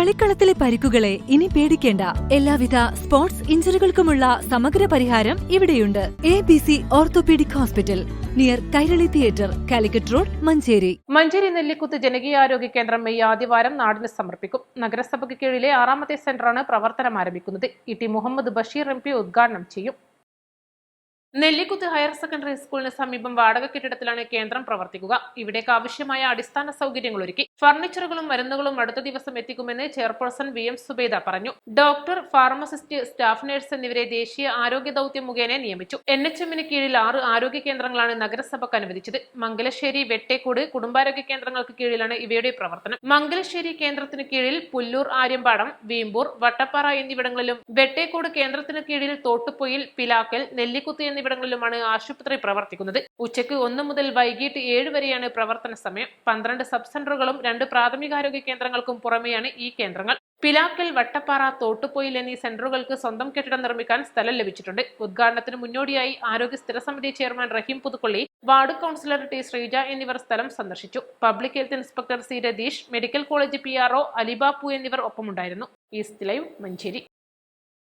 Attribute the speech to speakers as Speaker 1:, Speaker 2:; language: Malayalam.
Speaker 1: കളിക്കളത്തിലെ പരിക്കുകളെ ഇനി പേടിക്കേണ്ട. എല്ലാവിധ സ്പോർട്സ് ഇഞ്ചുറികൾക്കുമുള്ള സമഗ്ര പരിഹാരം ഇവിടെയുണ്ട്. A B C orthopaedic hospital near Kairali theatre Calicut road Manjeri.
Speaker 2: Manjeri Nellikuth ജനകീയാരോഗ്യ കേന്ദ്രം മെയ് ആദ്യവാരം നാടിന് സമർപ്പിക്കും. നഗരസഭയ്ക്ക് കീഴിലെ ആറാമത്തെ സെന്ററാണ് പ്രവർത്തനം ആരംഭിക്കുന്നത്. E T Muhammad Basheer M P ഉദ്ഘാടനം ചെയ്യും. നെല്ലിക്കുത്ത് ഹയർ സെക്കൻഡറി സ്കൂളിന് സമീപം വാടക കെട്ടിടത്തിലാണ് കേന്ദ്രം പ്രവർത്തിക്കുക. ഇവിടേക്ക് ആവശ്യമായ അടിസ്ഥാന സൗകര്യങ്ങൾ ഒരുക്കി. ഫർണിച്ചറുകളും മരുന്നുകളും അടുത്ത ദിവസം എത്തിക്കുമെന്ന് ചെയർപേഴ്സൺ വി എം സുബേദ പറഞ്ഞു. ഡോക്ടർ ഫാർമസിസ്റ്റ് സ്റ്റാഫ് നഴ്സ് എന്നിവരെ ദേശീയ ആരോഗ്യ ദൌത്യം മുഖേന നിയമിച്ചു. എൻ എച്ച് എമ്മിന് കീഴിൽ ആറ് ആരോഗ്യ കേന്ദ്രങ്ങളാണ് നഗരസഭക്ക് അനുവദിച്ചത് മംഗലശ്ശേരി വെട്ടേക്കോട് കുടുംബാരോഗ്യ കേന്ദ്രങ്ങൾക്ക് കീഴിലാണ് ഇവയുടെ പ്രവർത്തനം. മംഗലശ്ശേരി കേന്ദ്രത്തിന് കീഴിൽ പുല്ലൂർ ആര്യമ്പാടം വീമ്പൂർ വട്ടപ്പാറ എന്നിവിടങ്ങളിലും വെട്ടേക്കോട് കേന്ദ്രത്തിന് കീഴിൽ തോട്ടുപൊയിൽ പിലാക്കൽ നെല്ലിക്കുത്ത് എന്നിവിടങ്ങളിലുമാണ് ആശുപത്രി പ്രവർത്തിക്കുന്നത്. ഉച്ചയ്ക്ക് ഒന്ന് മുതൽ വൈകിട്ട് ഏഴ് വരെയാണ് പ്രവർത്തന സമയം. പന്ത്രണ്ട് സബ് സെന്ററുകളും രണ്ട് പ്രാഥമികാരോഗ്യ കേന്ദ്രങ്ങൾക്കും പുറമെയാണ് ഈ കേന്ദ്രങ്ങൾ. പിലാക്കൽ വട്ടപ്പാറ തോട്ടുപോയിൽ എന്നീ സെന്ററുകൾക്ക് സ്വന്തം കെട്ടിടം നിർമ്മിക്കാൻ സ്ഥലം ലഭിച്ചിട്ടുണ്ട്. ഉദ്ഘാടനത്തിന് മുന്നോടിയായി ആരോഗ്യ സ്ഥിരസമിതി chairman Raheem Puthukkolli ward councillor T Sreeja എന്നിവർ സ്ഥലം സന്ദർശിച്ചു. Public health inspector C Ratheesh medical college P R O Alibappu എന്നിവർ ഒപ്പമുണ്ടായിരുന്നു. East live Manjeri.